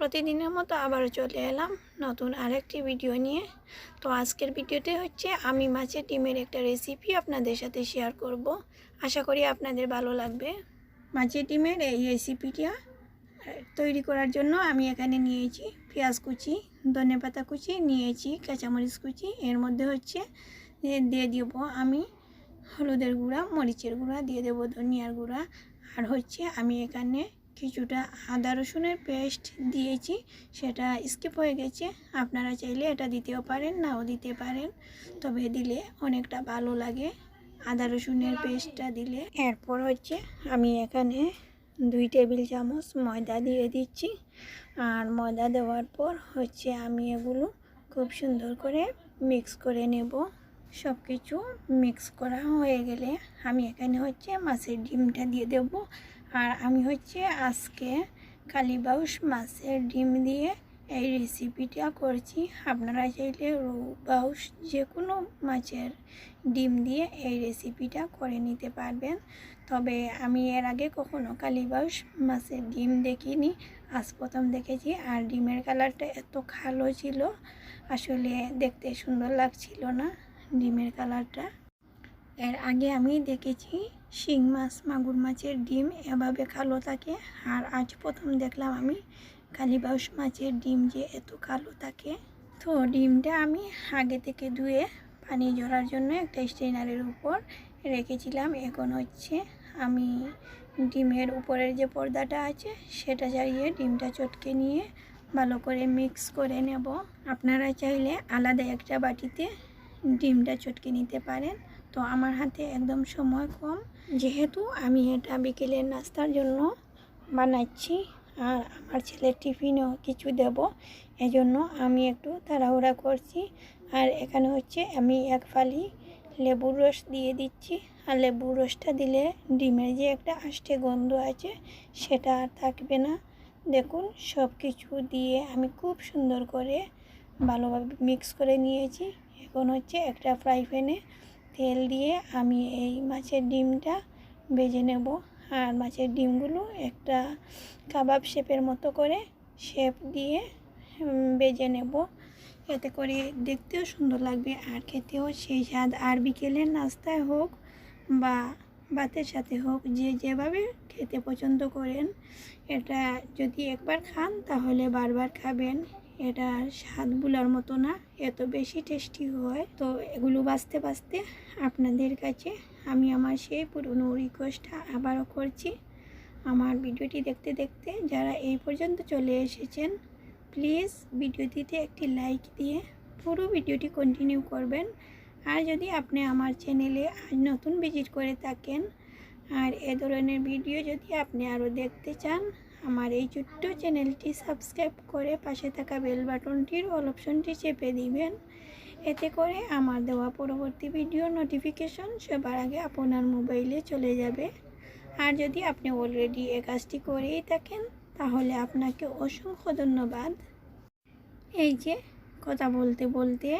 প্রতিদিনের মতো আবার চলে এলাম নতুন আরেকটি ভিডিও নিয়ে। তো আজকের ভিডিওতে হচ্ছে আমি মাছের ডিমের একটা রেসিপি আপনাদের সাথে শেয়ার করব। আশা করি আপনাদের ভালো লাগবে। মাছের ডিমের এই রেসিপিটা তৈরি করার জন্য আমি এখানে নিয়েছি পেঁয়াজ কুচি, ধনে পাতা কুচি, নিয়েছি কাঁচামরিচ কুচি, এর মধ্যে হচ্ছে দিয়ে দিব আমি হলুদের গুঁড়া, মরিচের গুঁড়া, দিয়ে দেবো ধনিয়ার গুঁড়া, আর হচ্ছে আমি এখানে কিছুটা আদা রসুনের পেস্ট দিয়েছি, সেটা স্কিপ হয়ে গেছে। আপনারা চাইলে এটা দিতেও পারেন, নাও দিতে পারেন। তবে দিলে অনেকটা ভালো লাগে আদা রসুনের পেস্টটা দিলে। এরপর হচ্ছে আমি এখানে দুই টেবিল চামচ ময়দা দিয়ে দিচ্ছি। আর ময়দা দেওয়ার পর হচ্ছে আমি এগুলো খুব সুন্দর করে মিক্স করে নেব। সব কিছু মিক্স করা হয়ে গেলে আমি এখানে হচ্ছে মাছের ডিমটা দিয়ে দেব। আর আমি হচ্ছে আজকে কালীবাউস মাছের ডিম দিয়ে এই রেসিপিটা করছি। আপনারা চাইলে রৌ বাউস যে কোনো মাছের ডিম দিয়ে এই রেসিপিটা করে নিতে পারবেন। তবে আমি এর আগে কখনো কালীবাউস মাছের ডিম দেখিনি, আজ প্রথম দেখেছি। আর ডিমের কালারটা এত ভালো ছিল, আসলে দেখতে সুন্দর লাগছিল না ডিমের কালারটা। এর আগে আমি দেখেছি শিং মাছ, মাগুর মাছের ডিম, এভাবে কালো থাকে। আর আজ প্রথম দেখলাম আমি কালীবাউস মাছের ডিম যে এত কালো থাকে। তো ডিমটা আমি আগে থেকে ধুয়ে পানি ঝরার জন্য একটা স্ট্রেনারের উপর রেখেছিলাম। এখন হচ্ছে আমি ডিমের উপরের যে পর্দাটা আছে, সেটা ছাড়িয়ে ডিমটা চটকে নিয়ে ভালো করে মিক্স করে নেব। আপনারা চাইলে আলাদা একটা বাটিতে ডিমটা চটকে নিতে পারেন। তো আমার হাতে একদম সময় কম। যেহেতু আমি এটা বিকেলের নাস্তার জন্য বানাচ্ছি, আর আমার ছেলের টিফিনও কিছু দেব, এজন্য আমি একটু তাড়াহুড়া করছি। আর এখানে হচ্ছে আমি এক ফালি লেবুর রস দিয়ে দিচ্ছি। আর লেবুর রসটা দিলে ডিমের যে একটা আষ্টে গন্ধ আছে, সেটা আর থাকবে না। দেখুন সব কিছু দিয়ে আমি খুব সুন্দর করে ভালোভাবে মিক্স করে নিয়েছি। এখন হচ্ছে একটা ফ্রাই প্যানে তেল দিয়ে আমি এই মাছের ডিমটা ভেজে নেব। আর মাছের ডিমগুলো একটা কাবাব শেপের মতো করে শেপ দিয়ে বেজে নেব। এতে করে দেখতেও সুন্দর লাগবে আর খেতেও সেই স্বাদ। আর বিকেলের নাস্তায় হোক বা ভাতের সাথে হোক, যে যেভাবে খেতে পছন্দ করেন, এটা যদি একবার খান তাহলে বারবার খাবেন। এটা স্বাদ বুলার মতো না, এত বেশি টেস্টি হয়। তো এগুলো বাঁচতে বাঁচতে আপনাদের কাছে আমি আমার সেই পুরনো রিকোয়েস্টটা আবারও করছি। আমার ভিডিওটি দেখতে দেখতে যারা এই পর্যন্ত চলে এসেছেন প্লিজ ভিডিওটিতে একটি লাইক দিয়ে পুরো ভিডিওটি কন্টিনিউ করবেন। আর যদি আপনি আমার চ্যানেলে আজ নতুন ভিজিট করে থাকেন, আর এ ধরনের ভিডিও যদি আপনি আরও দেখতে চান আমার এই ছোট্ট চ্যানেলটি সাবস্ক্রাইব করে পাশে থাকা বেল বাটনটির অল অপশনটি চেপে দিবেন। এতে করে আমার দেওয়া পরবর্তী ভিডিও নোটিফিকেশন সবার আগে আপনার মোবাইলে চলে যাবে। আর যদি আপনি অলরেডি এ কাজটি করেই থাকেন, তাহলে আপনাকে অসংখ্য ধন্যবাদ। এই যে, কথা বলতে বলতে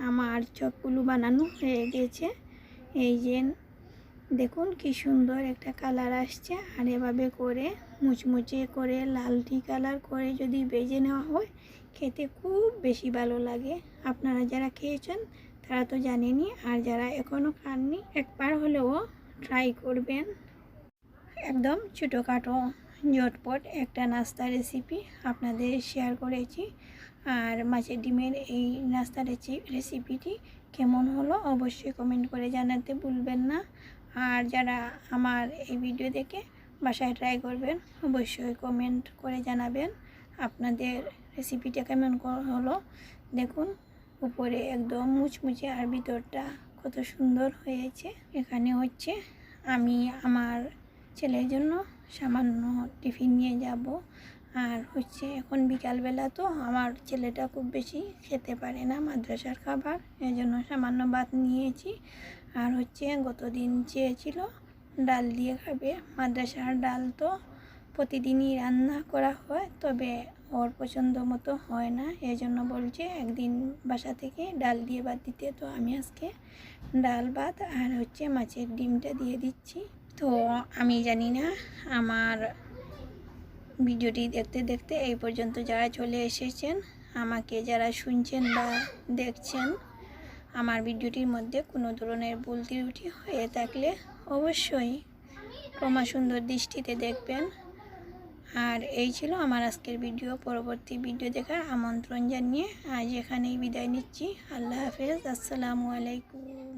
আমার চপগুলো বানানো হয়ে গেছে। এই যে, দেখুন কি সুন্দর একটা কালার আসছে। আর এভাবে করে মুচমুচে করে, লালটি কালার করে যদি বেজে নেওয়া হয়, খেতে খুব বেশি ভালো লাগে। আপনারা যারা খেয়েছেন, তারা তো জানেনই, আর যারা এখনও খাননি, একবার হলেও ট্রাই করবেন। একদম ছোটোখাটো, ঝটপট একটা নাস্তা রেসিপি আপনাদের শেয়ার করেছি। আর মাছের ডিমের এই নাস্তা রেসিপিটি কেমন হলো, অবশ্যই কমেন্ট করে জানাতে ভুলবেন না। আর যারা আমার এই ভিডিও দেখে বাসায় ট্রাই করবেন, অবশ্যই কমেন্ট করে জানাবেন আপনাদের রেসিপিটা কেমন হলো। দেখুন, উপরে একদম মুচমুচে আর ভিতরটা কত সুন্দর হয়েছে। এখানে হচ্ছে আমি আমার ছেলের জন্য সামান্য টিফিন নিয়ে যাব। আর হচ্ছে এখন বিকালবেলা তো আমার ছেলেটা খুব বেশি খেতে পারে না মাদ্রাসার খাবার এই জন্য সামান্য ভাত নিয়েছি। আর হচ্ছে গত দিন চেয়েছিল ডাল দিয়ে খাবে। মাদ্রাসার ডাল তো প্রতিদিনই রান্না করা হয়, তবে ওর পছন্দ মতো হয় না। এই জন্য বলছে, একদিন বাসা থেকে ডাল দিয়ে ভাত দিতে। তো আমি আজকে ডাল, ভাত আর হচ্ছে মাছের ডিমটা দিয়ে দিচ্ছি। তো আমি জানি না, আমার ভিডিওটি দেখতে দেখতে এই পর্যন্ত যারা চলে এসেছেন, আমাকে যারা শুনছেন বা দেখছেন, আমার ভিডিওটির মধ্যে কোনো ধরনের ভুল ত্রুটি হয়ে থাকলে অবশ্যই ক্রমা সুন্দর দৃষ্টিতে দেখবেন। আর এই ছিল আমার আজকের ভিডিও। পরবর্তী ভিডিও দেখার আমন্ত্রণ জানিয়ে আজ এখানেই বিদায় নিচ্ছি। আল্লাহ হাফেজ। আসসালামু আলাইকুম।